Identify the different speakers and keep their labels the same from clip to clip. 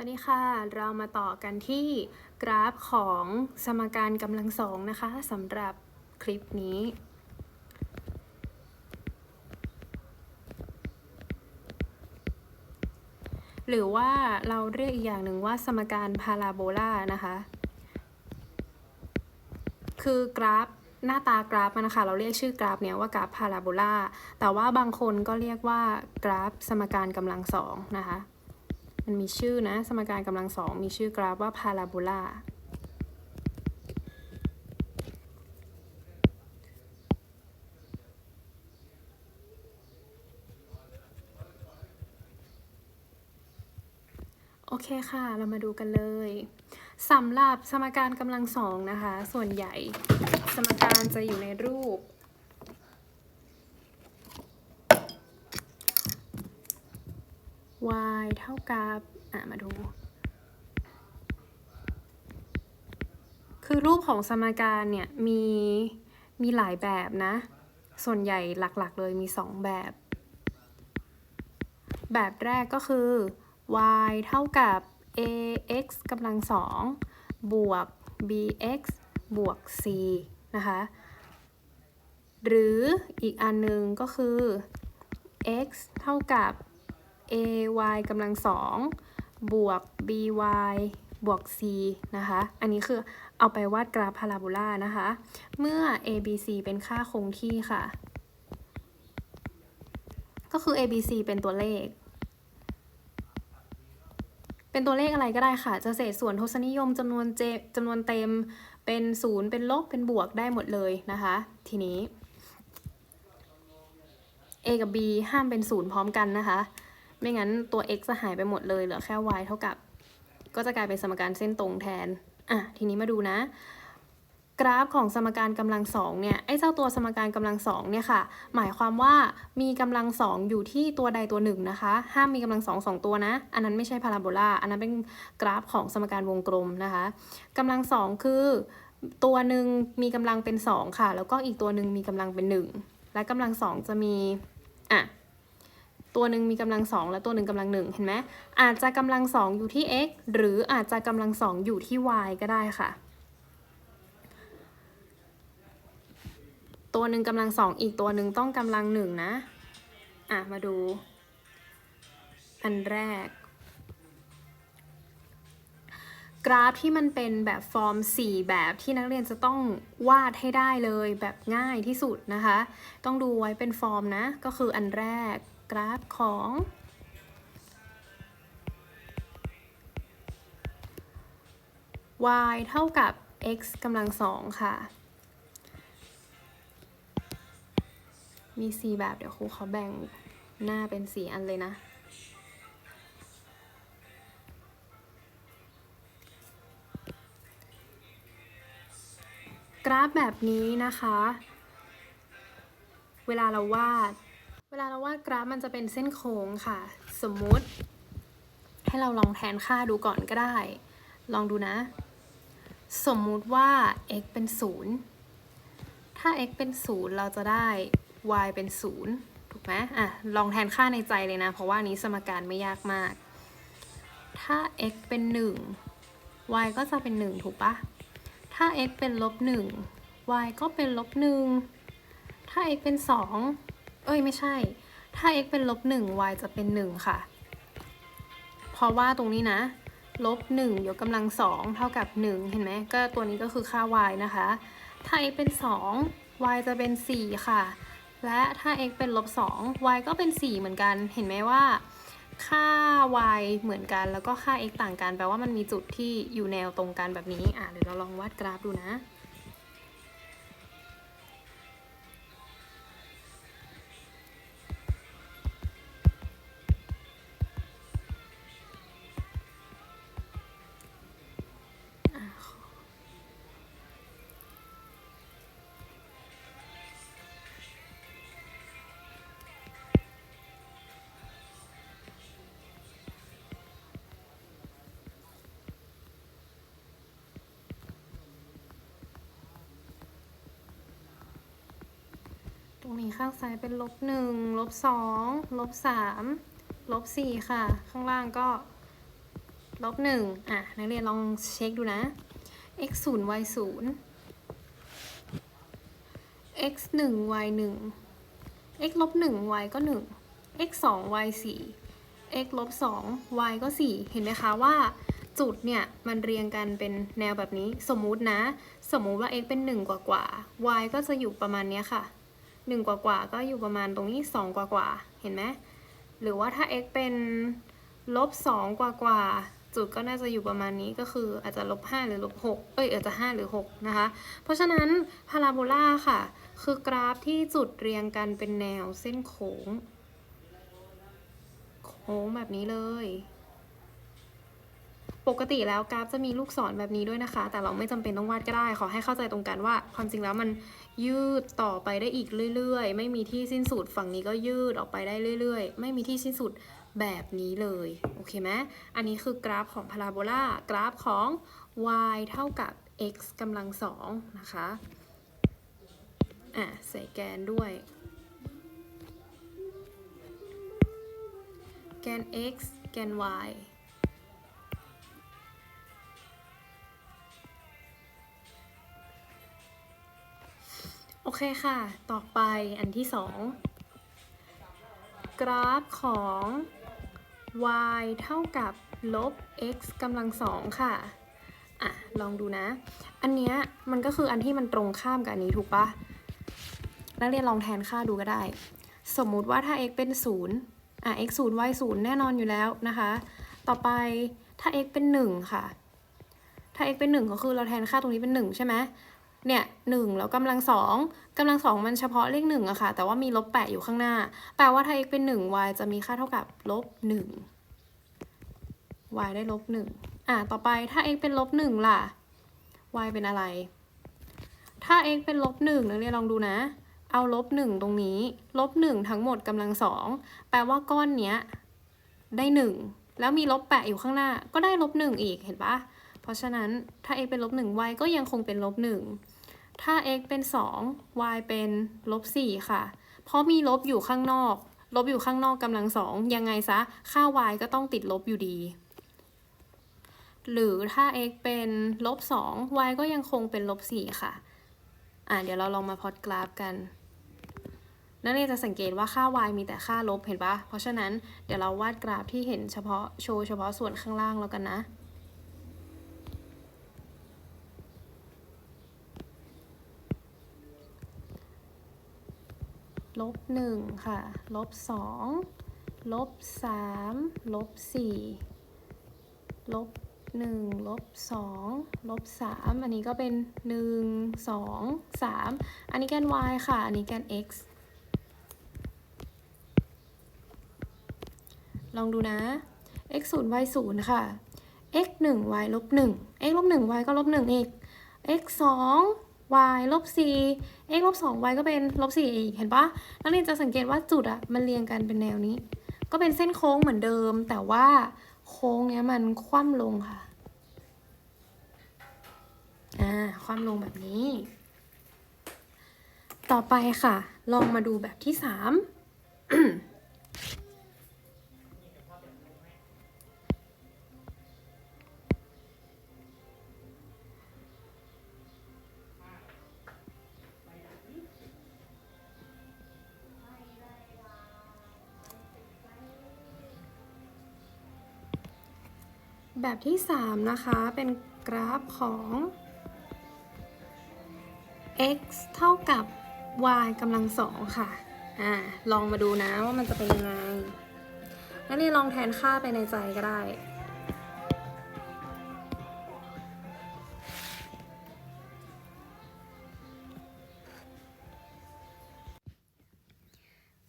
Speaker 1: วัสดีค่ะ เรามาต่อกันที่กราฟของสมการกำลังสองนะคะสำหรับคลิปนี้ หรือว่าเราเรียกอีกอย่างหนึ่งว่าสมการพาราโบลานะคะ คือกราฟหน้าตากราฟมันนะคะ เราเรียกชื่อกราฟเนี้ยว่ากราฟพาราโบลาแต่ว่าบางคนก็เรียกว่ากราฟสมการกำลังสองนะคะ มันมีชื่อนะ สมการกำลังสองมีชื่อกราฟว่าพาราโบลาโอเคค่ะ เรามาดูกันเลยสำหรับสมการกำลังสองนะคะ ส่วนใหญ่สมการจะอยู่ในรูป y เท่ากับ อะ มาดู คือรูปของสมการเนี่ยมีมีหลายแบบนะ ส่วนใหญ่หลักๆเลยมี 2 แบบ แบบแรกก็คือ y เท่ากับ ax กำลังสองบวก bx บวก c นะคะ หรืออีกอันหนึงก็คือ x เท่ากับ ay กำลังสองบวก by บวก c นะคะ อันนี้คือเอาไปวาดกราฟพาราโบลานะคะ เมื่อ abc เป็นค่าคงที่ค่ะ ก็คือ abc เป็นตัวเลข เป็นตัวเลขอะไรก็ได้ค่ะ จะเศษส่วนทศนิยมจำนวนเจจำนวนเต็ม เป็นศูนย์เป็นลบ เป็นบวกได้หมดเลยนะคะ ทีนี้ a กับ b ห้ามเป็นศูนย์พร้อมกันนะคะ ไม่งั้นตัว x จะหายไปหมดเลยเหลือแค่ y เท่ากับ ก็จะกลายเป็นสมการเส้นตรงแทน อะ ทีนี้มาดูนะ กราฟของสมการกำลังสองเนี่ย ไอ้เจ้าตัวสมการกำลังสองเนี่ยค่ะ หมายความว่ามีกำลังสองอยู่ที่ตัวใดตัวหนึ่งนะคะ ห้ามมีกำลังสองสองตัวนะ อันนั้นไม่ใช่พาราโบลา อันนั้นเป็นกราฟของสมการวงกลมนะคะกำลังสองคือตัวหนึ่งมีกำลังเป็นสองค่ะ แล้วก็อีกตัวหนึ่งมีกำลังเป็นหนึ่งและกำลังสองจะมี อะ ตัวหนึ่งมีกำลังสองและตัวหนึ่งกำลังหนึ่งเห็นไหมอาจจะกำลังสองอยู่ที่ x หรืออาจจะกำลังสองอยู่ที่ y ก็ได้ค่ะ ตัวหนึ่งกำลังสองอีกตัวหนึ่งต้องกำลังหนึ่งนะ อะ มาดู อันแรก กราฟที่มันเป็นแบบฟอร์ม 4 แบบที่นักเรียนจะต้องวาดให้ได้เลยแบบง่ายที่สุดนะคะ ต้องดูไว้เป็นฟอร์มนะ ก็คืออันแรก กราฟของ y เท่ากับ x กำลังสองค่ะ มี 4 แบบเดี๋ยวครูเขาแบ่งหน้าเป็น 4 อันเลยนะ กราฟแบบนี้นะคะ เวลาเราวาด ลาเราวาดกราฟมันจะเป็นเส้นโค้งค่ะ สมมุติ ให้เราลองแทนค่าดูก่อนก็ได้ ลองดูนะ สมมุติว่า x เป็น 0 ถ้า x เป็น 0 เราจะได้ y เป็น 0 ถูกไหมอะ ลองแทนค่าในใจเลยนะ เพราะว่านี้สมการไม่ยากมาก ถ้า x เป็น 1 y ก็จะเป็น 1 ถูกปะถ้า x เป็นลบ 1 y ก็เป็นลบ 1 ถ้า x เป็น 2 เอ้ยไม่ใช่ ถ้า x เป็นลบ1 y จะเป็น 1 ค่ะ เพราะว่าตรงนี้นะ ลบ1ยกกำลัง2เท่ากับ 1 เห็นไหม ก็ตัวนี้ก็คือค่า y นะคะ ถ้า x เป็น 2 y จะเป็น 4 ค่ะ และถ้า x เป็นลบ2 y ก็เป็น 4 เหมือนกัน เห็นไหมว่า ค่า y เหมือนกัน แล้วก็ค่า x ต่างกัน แปลว่ามันมีจุดที่อยู่แนวตรงกันแบบนี้ อะ เดี๋ยวเราลองวาดกราฟดูนะ รงนี้ข้างซ้ายเป็นลบหนึ่งลบสองลบสามลบสี่ค่ะ ข้างล่างก็ลบหนึ่งอะ นักเรียนลองเช็คดูนะ x ศูนย์ y ศูนย์ x หนึ่ง y หนึ่ง x ลบหนึ่ง y ก็หนึ่ง x สอง y สี่ x ลบสอง y ก็สี่ เห็นไหมคะว่าจุดเนี่ย มันเรียงกันเป็นแนวแบบนี้ สมมุตินะ สมมุติว่า x เป็นหนึ่งกว่ากว่า y ก็จะอยู่ประมาณเนี้ยค่ะ หนึ่งกว่ากว่าก็อยู่ประมาณตรงนี้สองกว่ากว่าเห็นไหมหรือว่าถ้า x เป็นลบสองกว่ากว่าจุดก็น่าจะอยู่ประมาณนี้ก็คืออาจจะลบห้าหรือลบหกเอ้ยอาจจะห้าหรือหกนะคะ เพราะฉะนั้นพาราโบลาค่ะ คือกราฟที่จุดเรียงกันเป็นแนวเส้นโค้ง โค้งแบบนี้เลย ปกติแล้วกราฟจะมีลูกศรแบบนี้ด้วยนะคะ แต่เราไม่จำเป็นต้องวาดก็ได้ ขอให้เข้าใจตรงกันว่าความจริงแล้วมัน ยืดต่อไปได้อีกเรื่อยๆ ไม่มีที่สิ้นสุดฝั่งนี้ก็ยืดออกไปได้เรื่อยๆ ไม่มีที่สิ้นสุดแบบนี้เลย โอเคไหมอันนี้คือกราฟของพาราโบลากราฟของ y เท่ากับ x กำลังสองนะคะ อะ ใส่แกนด้วย แกน x แกน y โอเคค่ะ ต่อไปอันที่สองกราฟของ y เท่ากับลบ x กำลังสองค่ะ อะ ลองดูนะ อันเนี้ยมันก็คืออันที่มันตรงข้ามกับอันนี้ถูกปะนักเรียนลองแทนค่าดูก็ได้ สมมุติว่าถ้า x เป็นศูนย์อะ x ศูนย์ y ศูนย์แน่นอนอยู่แล้วนะคะ ต่อไปถ้า x เป็นหนึ่งค่ะ ถ้า x เป็นหนึ่งก็คือเราแทนค่าตรงนี้เป็นหนึ่งใช่ไหม เนี่ยหนึ่งแล้วกำลังสองกำลังสองมันเฉพาะเลขหนึ่งอะค่ะ แต่ว่ามีลบแปะอยู่ข้างหน้า แปลว่าถ้า x เป็นหนึ่ง y จะมีค่าเท่ากับลบหนึ่ง y ได้ลบหนึ่งอะต่อไปถ้า x เป็นลบหนึ่งล่ะ y เป็นอะไร ถ้า x เป็นลบหนึ่งนักเรียนลองดูนะ เอาลบหนึ่งตรงนี้ ลบหนึ่งทั้งหมดกำลังสองแปลว่าก้อนเนี้ยได้หนึ่งแล้วมีลบแปะอยู่ข้างหน้า ก็ได้ลบหนึ่งอีกเห็นปะเพราะฉะนั้นถ้า x เป็นลบหนึ่ง y ก็ยังคงเป็นลบหนึ่ง ถ้า x เป็นสอง y เป็นลบสี่ค่ะ เพราะมีลบอยู่ข้างนอก ลบอยู่ข้างนอกกำลังสองยังไงซะ ค่า y ก็ต้องติดลบอยู่ดี หรือถ้า x เป็นลบสอง y ก็ยังคงเป็นลบสี่ค่ะ อะเดี๋ยวเราลองมาพอตกราฟกันนักเรียนจะสังเกตว่าค่า y มีแต่ค่าลบเห็นปะเพราะฉะนั้นเดี๋ยวเราวาดกราฟที่เห็นเฉพาะโชว์เฉพาะส่วนข้างล่างแล้วกันนะ ลบหนึ่งค่ะ ลบสองลบสามลบสี่ลบหนึ่งลบสองลบสามอันนี้ก็เป็นหนึ่งสองสามอันนี้แกน y ค่ะ อันนี้แกน x ลองดูนะ x ศูนย์ y ศูนย์ค่ะ x หนึ่ง y ลบหนึ่ง x ลบหนึ่ง y ก็ลบหนึ่งอีก x สอง y ลบสี่ x ลบสอง y ก็เป็นลบสี่อีก เห็นปะนักเรียนจะสังเกตว่าจุดอะมันเรียงกันเป็นแนวนี้ ก็เป็นเส้นโค้งเหมือนเดิม แต่ว่าโค้งเนี้ยมันคว่ำลงค่ะ อ่า คว่ำลงแบบนี้ ต่อไปค่ะ ลองมาดูแบบที่สาม แบบที่ 3 นะคะ เป็นกราฟของ x เท่ากับ y กำลังสองค่ะ อ่า ลองมาดูนะว่ามันจะเป็นยังไงนักเรียนลองแทนค่าไปในใจก็ได้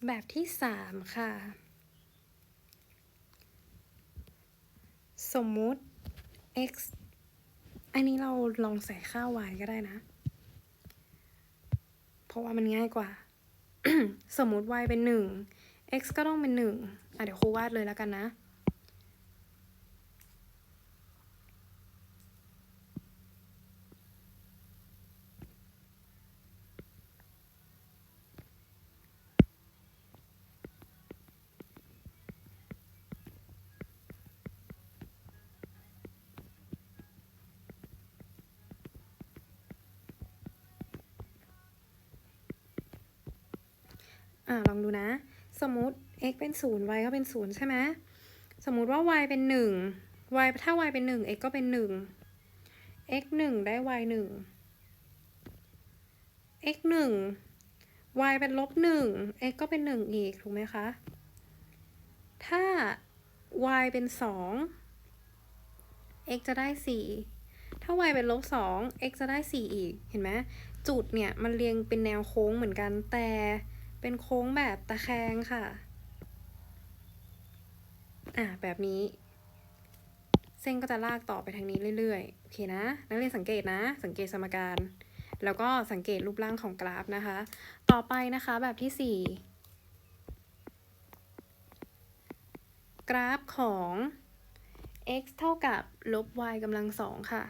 Speaker 1: แบบที่ 3 ค่ะ สมมุติ x อันนี้เราลองใส่ค่า y ก็ได้นะ เพราะว่ามันง่ายกว่า สมมุติ y เป็นหนึ่ง x ก็ต้องเป็นหนึ่งอะเดี๋ยวครูวาดเลยแล้วกันนะ อ่าลองดูนะ สมมติ x เป็นศูนย์ y ก็เป็นศูนย์ใช่ไหมสมมุติว่า y เป็นหนึ่ง y ถ้า y เป็นหนึ่ง x ก็เป็นหนึ่ง x หนึ่งได้ y หนึ่ง x หนึ่ง y เป็นลบหนึ่ง x ก็เป็นหนึ่งอีก ถูกไหมคะ ถ้า y เป็นสอง x จะได้สี่ถ้า y เป็นลบสอง x จะได้สี่อีก เห็นไหม จุดเนี่ย มันเรียงเป็นแนวโค้งเหมือนกันแต่ เป็นโค้งแบบตะแคงค่ะ อะแบบนี้ เส้นก็จะลากต่อไปทางนี้เรื่อยๆ โอเคนะ นักเรียนสังเกตนะ สังเกตสมการ แล้วก็สังเกตรูปร่างของกราฟนะคะ ต่อไปนะคะแบบที่ 4 กราฟของ x เท่ากับลบ y กำลังสองค่ะ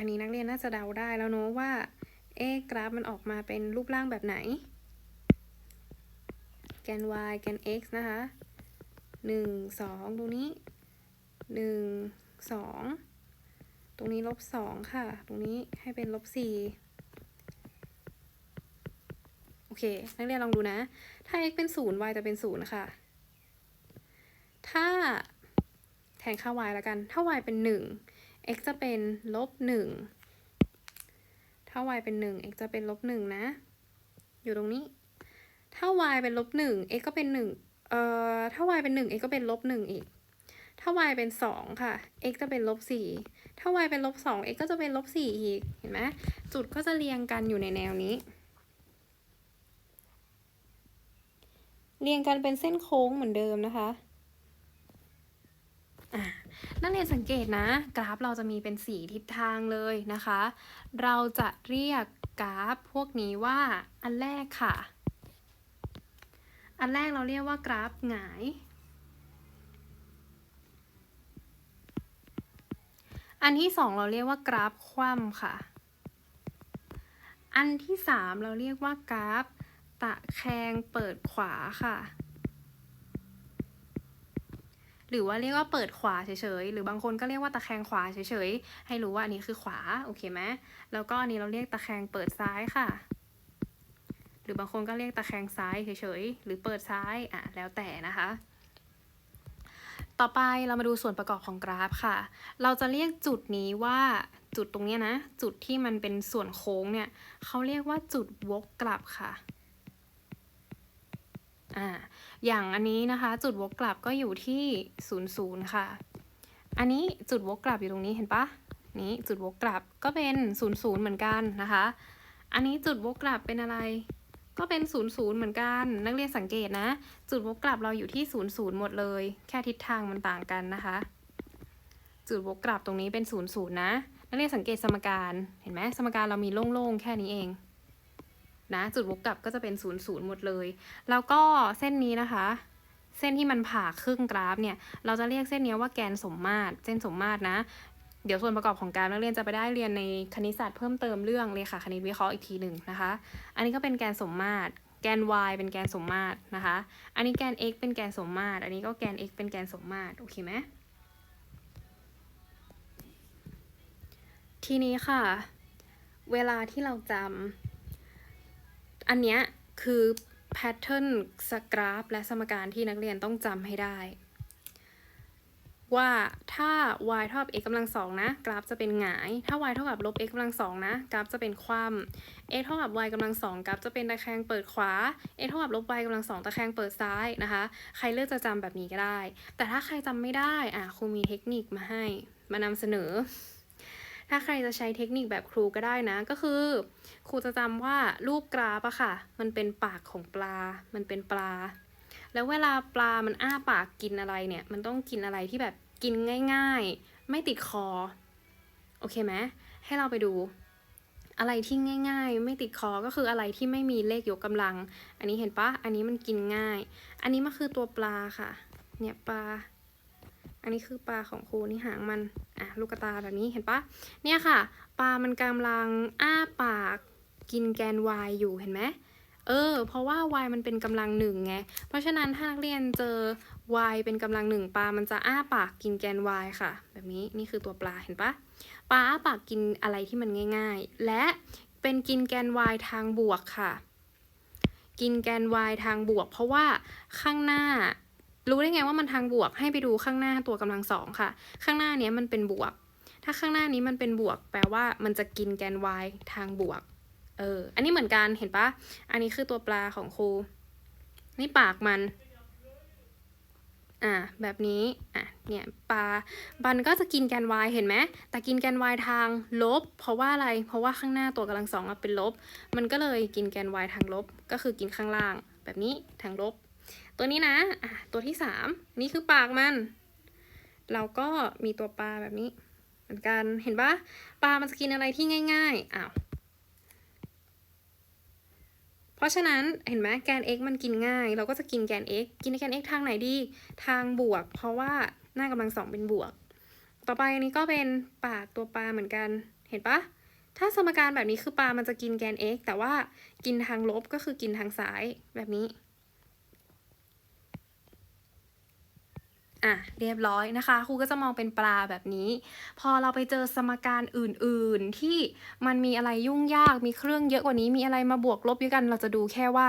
Speaker 1: อันนี้นักเรียนน่าจะเดาได้แล้วเนอะว่า เอ๊กราฟมันออกมาเป็นรูปร่างแบบไหน แกน y แกน x นะคะหนึ่งสองตรงนี้หนึ่งสองตรงนี้ลบสองค่ะ ตรงนี้ให้เป็นลบสี่โอเค นักเรียนลองดูนะ ถ้า x เป็นศูนย์ y จะเป็นศูนย์ค่ะ ถ้าแทนค่า y แล้วกัน ถ้า y เป็นหนึ่ง x จะเป็นลบหนึ่งถ้า y เป็นหนึ่ง x จะเป็นลบหนึ่งนะ อยู่ตรงนี้ ถ้า y เป็นลบหนึ่ง x ก็เป็นหนึ่งเอ่อ ถ้า y เป็นหนึ่ง x ก็เป็นลบหนึ่งอีก ถ้า y เป็นสองค่ะ x จะเป็นลบสี่ถ้า y เป็นลบสอง x ก็จะเป็นลบสี่อีก เห็นไหมจุดก็จะเรียงกันอยู่ในแนวนี้ เรียงกันเป็นเส้นโค้งเหมือนเดิมนะคะอะ นักเรียนสังเกตนะ กราฟเราจะมีเป็นสีทิศทางเลยนะคะ เราจะเรียกกราฟพวกนี้ว่าอันแรกค่ะ อันแรกเราเรียกว่ากราฟหงาย อันที่สองเราเรียกว่ากราฟคว่ำค่ะ อันที่สามเราเรียกว่ากราฟตะแคงเปิดขวาค่ะ หรือว่าเรียกว่าเปิดขวาเฉยๆ หรือบางคนก็เรียกว่าตะแคงขวาเฉยๆ ให้รู้ว่าอันนี้คือขวา โอเคไหมแล้วก็อันนี้เราเรียกตะแคงเปิดซ้ายค่ะ หรือบางคนก็เรียกตะแคงซ้ายเฉยๆ หรือเปิดซ้าย อะ แล้วแต่นะคะ ต่อไปเรามาดูส่วนประกอบของกราฟค่ะ เราจะเรียกจุดนี้ว่าจุดตรงนี้นะ จุดที่มันเป็นส่วนโค้งเนี่ย เขาเรียกว่าจุดวกกลับค่ะ อ่าอย่างอันนี้นะคะ จุดวกกลับก็อยู่ที่ศูนย์ศูนย์ค่ะ อันนี้จุดวกกลับอยู่ตรงนี้เห็นปะนี้จุดวกกลับก็เป็นศูนย์ศูนย์เหมือนกันนะคะ อันนี้จุดวกกลับเป็นอะไร ก็เป็นศูนย์ศูนย์เหมือนกัน นักเรียนสังเกตนะ จุดวกกลับเราอยู่ที่ศูนย์ศูนย์หมดเลย แค่ทิศทางมันต่างกันนะคะ จุดวกกลับตรงนี้เป็นศูนย์ศูนย์นะ นักเรียนสังเกตสมการเห็นไหมสมการเรามีโล่งๆแค่นี้เอง นะจุดวกกลับก็จะเป็นศูนย์ศูนย์หมดเลย แล้วก็เส้นนี้นะคะ เส้นที่มันผ่าครึ่งกราฟเนี่ย เราจะเรียกเส้นนี้ว่าแกนสมมาตรเส้นสมมาตรนะ เดี๋ยวส่วนประกอบของการนักเรียนจะไปได้เรียนในคณิตศาสตร์เพิ่มเติมเรื่องเลยค่ะคณิตวิเคราะห์อีกทีหนึ่งนะคะ อันนี้ก็เป็นแกนสมมาตรแกน y เป็นแกนสมมาตรนะคะ อันนี้แกน x เป็นแกนสมมาตร อันนี้ก็แกน x เป็นแกนสมมาตร โอเคไหม ทีนี้ค่ะ เวลาที่เราจำ อันเนี้ยคือแพทเทิร์นสกราฟและสมการที่นักเรียนต้องจำให้ได้ ว่าถ้า y เท่ากับ x กำลังสองนะ กราฟจะเป็นหงาย ถ้า y เท่ากับลบ x กำลังสองนะ กราฟจะเป็นคว่ำ x เท่ากับ y กำลังสองกราฟจะเป็นตะแคงเปิดขวา x เท่ากับลบ y กำลังสองตะแคงเปิดซ้ายนะคะ ใครเลือกจะจำแบบนี้ก็ได้ แต่ถ้าใครจำไม่ได้อะครูมีเทคนิคมาให้ มานำเสนอ ถ้าใครจะใช้เทคนิคแบบครูก็ได้นะ ก็คือ ครูจะจำว่ารูปกราฟอะค่ะ มันเป็นปากของปลา มันเป็นปลา แล้วเวลาปลามันอ้าปากกินอะไรเนี่ย มันต้องกินอะไรที่แบบกินง่าย ๆ ไม่ติดคอ โอเคไหมให้เราไปดูอะไรที่ง่ายๆ ไม่ติดคอก็คืออะไรที่ไม่มีเลขยกกำลัง อันนี้เห็นปะอันนี้มันกินง่าย อันนี้มันคือตัวปลาค่ะ เนี่ยปลา อันนี้คือปลาของครูนี่หางมันอะลูกกระตาแบบนี้เห็นปะเนี่ยค่ะ ปลามันกำลังอ้าปากกินแกน y อยู่เห็นไหมเออ เพราะว่า y มันเป็นกำลังหนึ่งไง เพราะฉะนั้นถ้านักเรียนเจอ y เป็นกำลังหนึ่งปลา มันจะอ้าปากกินแกน y ค่ะ แบบนี้นี่คือตัวปลาเห็นปะปลาอ้าปากกินอะไรที่มันง่าย ๆ และเป็นกินแกน y ทางบวกค่ะ กินแกน y ทางบวก เพราะว่าข้างหน้า รู้ได้ไงว่ามันทางบวกให้ไปดูข้างหน้าตัวกำลังสองค่ะ ข้างหน้าเนี้ยมันเป็นบวก ถ้าข้างหน้านี้มันเป็นบวก แปลว่ามันจะกินแกน y ทางบวก เออ อันนี้เหมือนกันเห็นปะ อันนี้คือตัวปลาของครู นี่ปากมัน อ่า แบบนี้ อะ เนี่ยปลา บันก็จะกินแกน y เห็นไหม แต่กินแกน y ทางลบ เพราะว่าอะไร เพราะว่าข้างหน้าตัวกำลังสองอะเป็นลบ มันก็เลยกินแกน y ทางลบ ก็คือกินข้างล่าง แบบนี้ทางลบ ตัวนี้นะอะตัวที่สามนี่คือปากมัน เราก็มีตัวปลาแบบนี้ เหมือนกันเห็นปะปลามันจะกินอะไรที่ง่ายๆอ้าวเพราะฉะนั้นเห็นไหมแกน x มันกินง่าย เราก็จะกินแกน x กินแกน x ทางไหนดี ทางบวก เพราะว่าหน้ากำลังสองเป็นบวก ต่อไปอันนี้ก็เป็นปากตัวปลาเหมือนกันเห็นปะถ้าสมการแบบนี้คือปลามันจะกินแกน x แต่ว่ากินทางลบก็คือกินทางซ้ายแบบนี้ อะเรียบร้อยนะคะครูก็จะมองเป็นปลาแบบนี้ พอเราไปเจอสมการอื่นๆ ที่มันมีอะไรยุ่งยากมีเครื่องเยอะกว่านี้มีอะไรมาบวกลบด้วยกัน เราจะดูแค่ว่า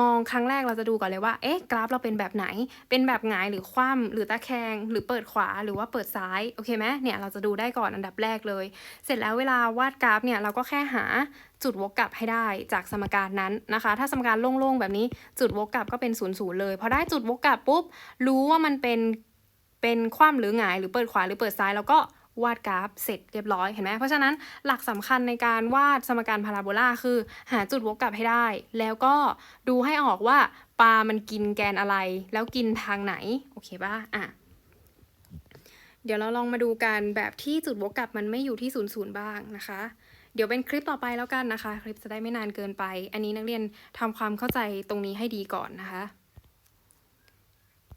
Speaker 1: มองครั้งแรกเราจะดูก่อนเลยว่า เอ๊ะ กราฟเราเป็นแบบไหน เป็นแบบหงายหรือคว่ำหรือตะแคง หรือเปิดขวาหรือว่าเปิดซ้าย โอเคไหมเนี่ย เราจะดูได้ก่อนอันดับแรกเลย เสร็จแล้วเวลาวาดกราฟเนี่ย เราก็แค่หาจุดวกกลับให้ได้จากสมการนั้นนะคะ ถ้าสมการโล่งๆแบบนี้ จุดวกกลับก็เป็นศูนย์ศูนย์เลยพอได้จุดวกกลับปุ๊บ รู้ว่ามันเป็น เป็นคว่ำหรือหงายหรือเปิดขวาหรือเปิดซ้าย แล้วก็ วาดกราฟเสร็จเรียบร้อยเห็นไหมเพราะฉะนั้นหลักสำคัญในการวาดสมการพาราโบลาคือ หาจุดวกกลับให้ได้ แล้วก็ดูให้ออกว่าปลามันกินแกนอะไร แล้วกินทางไหน โอเคป่ะอะเดี๋ยวเราลองมาดูกันแบบที่จุดวกกลับมันไม่อยู่ที่ศูนย์ศูนย์บ้างนะคะ เดี๋ยวเป็นคลิปต่อไปแล้วกันนะคะ คลิปจะได้ไม่นานเกินไป อันนี้นักเรียนทำความเข้าใจตรงนี้ให้ดีก่อนนะคะ